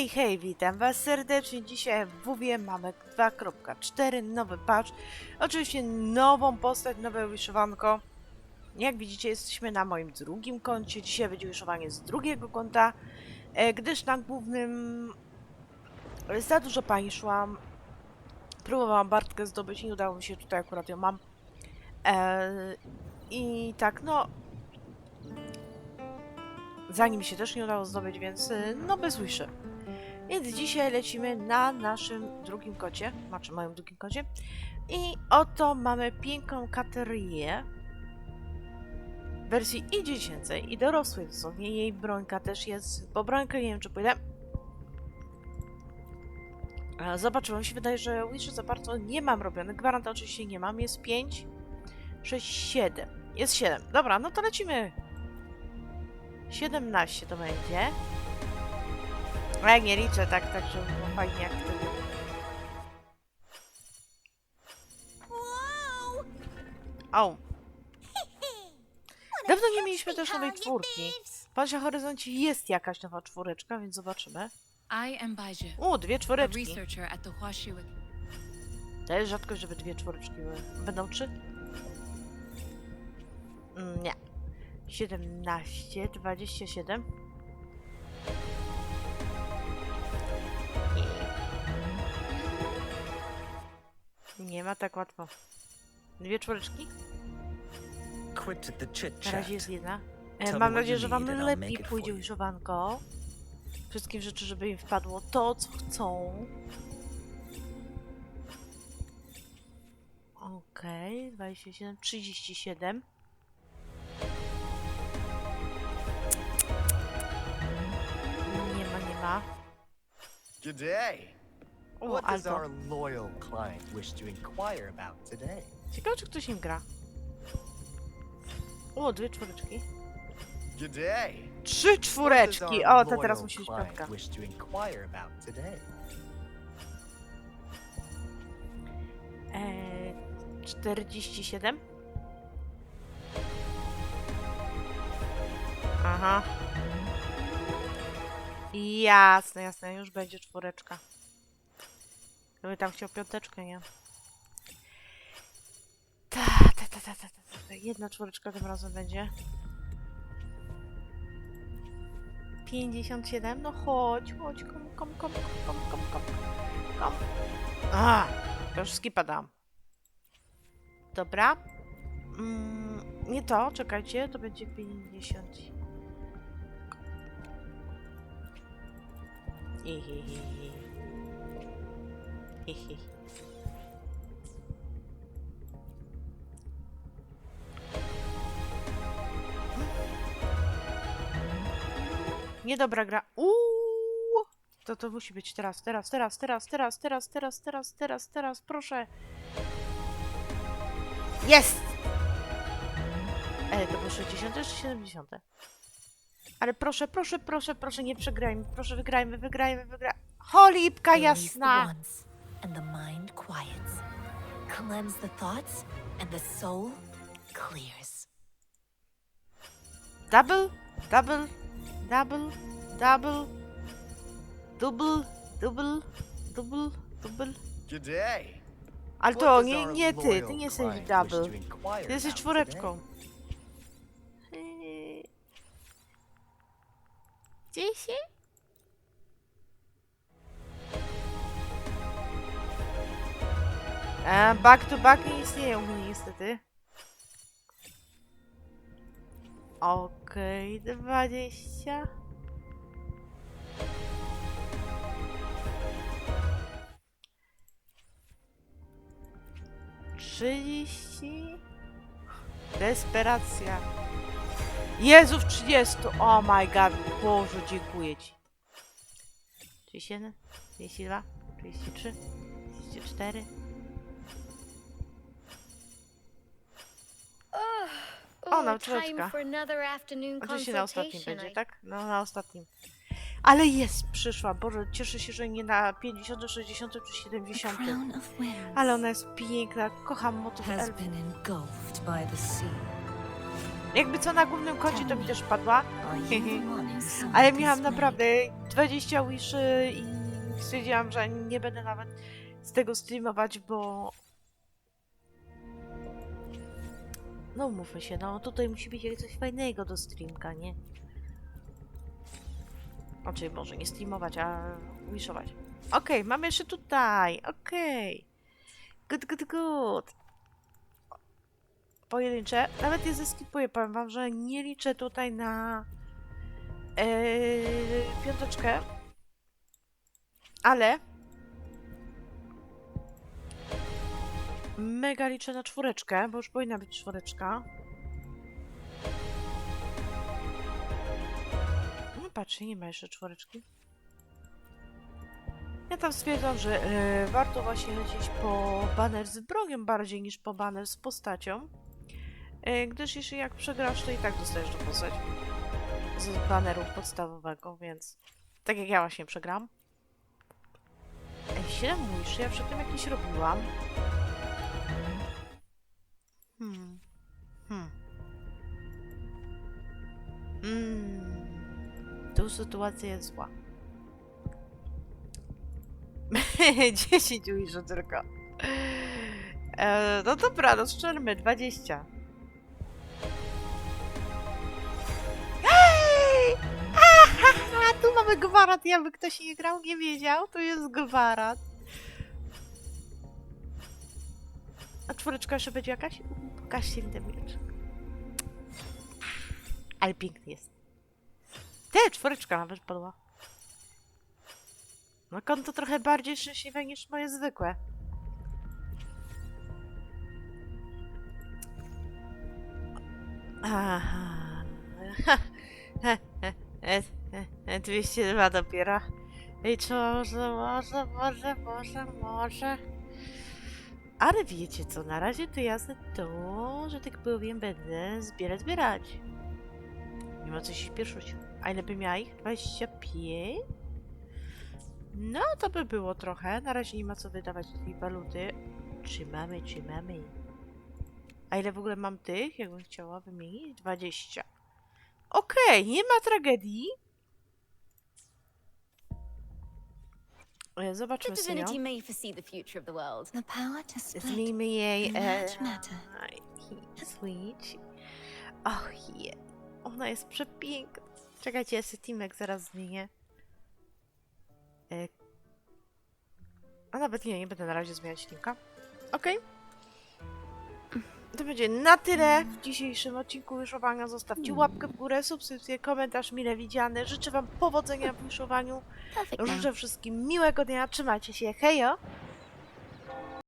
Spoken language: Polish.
Hej, hej, witam was serdecznie. Dzisiaj w WW mamy 2.4, nowy patch. Oczywiście nową postać, nowe wyszywanko. Jak widzicie, jesteśmy na moim drugim koncie. Dzisiaj będzie wyszywanie z drugiego konta, e, gdyż na głównym e, za dużo pani szłam. Próbowałam Bartkę zdobyć, nie udało mi się, tutaj akurat ją mam. E, I tak, no, zanim się też nie udało zdobyć, więc y, no bez łyszy. Więc dzisiaj lecimy na naszym drugim kocie, znaczy moim drugim kocie. I oto mamy piękną katerię w wersji i dziecięcej, i dorosłej dosłownie. Jej brońka też jest, bo brońkę nie wiem czy pójdę. Zobaczymy, mi się wydaje, że Wishy za bardzo nie mam robionych. Gwaranta oczywiście nie mam, jest 5, 6, 7. Jest 7. Dobra, no to lecimy. 17 to będzie. A jak nie liczę, tak, tak, żeby było fajnie jak wtedy. O! Dawno nie mieliśmy też nowej czwórki. Patrz, na horyzoncie jest jakaś nowa czwóreczka, więc zobaczymy. I am Baiju, U, dwie a czwóreczki. researcher at the Huashi To jest rzadkość, żeby dwie czwóreczki były. Będą trzy? Mm, Nie. 17, 27. ma tak łatwo. Dwie czwóreczki? Quit the chit Na chat. razie jest jedna. E, mam nadzieję, że wam lepiej pójdzie używanko. Wszystkim życzę, żeby im wpadło to, co chcą. Okej, 27, 37. Nie ma, nie ma. Good day. O, What does alto. our loyal client wish to inquire about today? Ciekawe, czy ktoś im gra. O, dwie czwóreczki. Good day. Trzy czwóreczki! O, to teraz musi być piątka. wish to inquire about today? Eee, 47. Aha. Jasne, jasne, już będzie czwóreczka. Gdyby tam chciał piąteczkę, nie? Ta, ta, ta, ta, ta, ta, ta. Jedna czwóreczka tym razem będzie. 57, no chodź, chodź, kom, kom, kom, kom, kom, kom, kom. A, to już skipa dam. Dobra. Mm, nie to, czekajcie, to będzie 50. Hihihi. Hihi. Niedobra gra. Uuu! To to musi być teraz, teraz, teraz, teraz, teraz, teraz, teraz, teraz, teraz, teraz, proszę. Jest! E, to było 60 czy 70? Ale proszę, proszę, proszę, proszę, nie przegrajmy. Proszę, wygrajmy, wygrajmy, wygrajmy. Cholipka jasna! Once, and the mind quiets. Cleanse the thoughts, and the soul clears. Double, double, double, double, double, double, double, double. Good day. Ale to nie, nie ty, loyal ty nie jesteś double. to inquire Ty jesteś czwóreczką. E, back to back nie istnieje u mnie niestety. Okej, dwadzieścia. Trzydzieści. Desperacja. Jezu, w 30! Oh my god, Boże, dziękuję Ci. 31, 32, 33, 34. O, na czwóreczka. Oczywiście na ostatnim będzie, tak? No, na ostatnim. Ale jest, przyszła. Boże, cieszę się, że nie na 50, 60 czy The 70. crown of winds Ale ona jest piękna. Kocham motyw has elf. been engulfed by the sea. Jakby co na głównym koncie to mi też padła, ale miałam naprawdę 20 wiszy i stwierdziłam, że nie będę nawet z tego streamować, bo... No umówmy się, no tutaj musi być coś fajnego do streamka, nie? Znaczy może nie streamować, a wishować. Okej, mamy jeszcze tutaj, okej. Good, good, good. Pojedyncze. Nawet je zeskipuję, powiem wam, że nie liczę tutaj na Eee, piąteczkę. Ale mega liczę na czwóreczkę, bo już powinna być czwóreczka. No patrzcie, nie ma jeszcze czwóreczki. Ja tam stwierdzam, że e, warto właśnie lecieć po baner z bronią bardziej niż po baner z postacią. E, gdyż jeśli jak przegrasz, to i tak dostajesz tą postać z baneru podstawowego, więc tak jak ja właśnie przegram. Ej, 7 mniejszy, ja przedtem jakieś robiłam. Hmm. Hmm. Hmm. Tu sytuacja jest zła. 10 ujrzy tylko. E, no dobra, no strzelmy, 20. Ej! Ahaha, tu mamy gwarat, jakby ktoś nie grał, nie wiedział, to jest gwarat. A czwóreczka jeszcze będzie jakaś? Mi ten mieczek. Ale piękny jest. Te, czwóreczka nawet padła. No konto trochę bardziej szczęśliwe niż moje zwykłe. Aha. 202 dopiero. I co, może, może, może, może, może. Ale wiecie co, na razie to jasne to, że tak powiem, będę zbierać, zbierać. Nie ma co się śpieszyć. A ile by miała ich? 25? No, to by było trochę. Na razie nie ma co wydawać tej waluty. Czy mamy, czy mamy? A ile w ogóle mam tych, jakbym chciała wymienić? 20. Okej, nie ma tragedii. E, The Zobaczmy sobie. divinity may foresee the future of the world. The power to split Zmieńmy jej and e, matter. switch. Och je. Ona jest przepiękna. Czekajcie, ja sobie Timek zaraz zmienię. E, a nawet nie, nie będę na razie zmieniać Timka. Okej. To będzie na tyle w dzisiejszym odcinku wyszowania. Zostawcie łapkę w górę, subskrypcję, komentarz mile widziany. Życzę Wam powodzenia w wyszowaniu. Życzę wszystkim miłego dnia. Trzymajcie się. Hejo!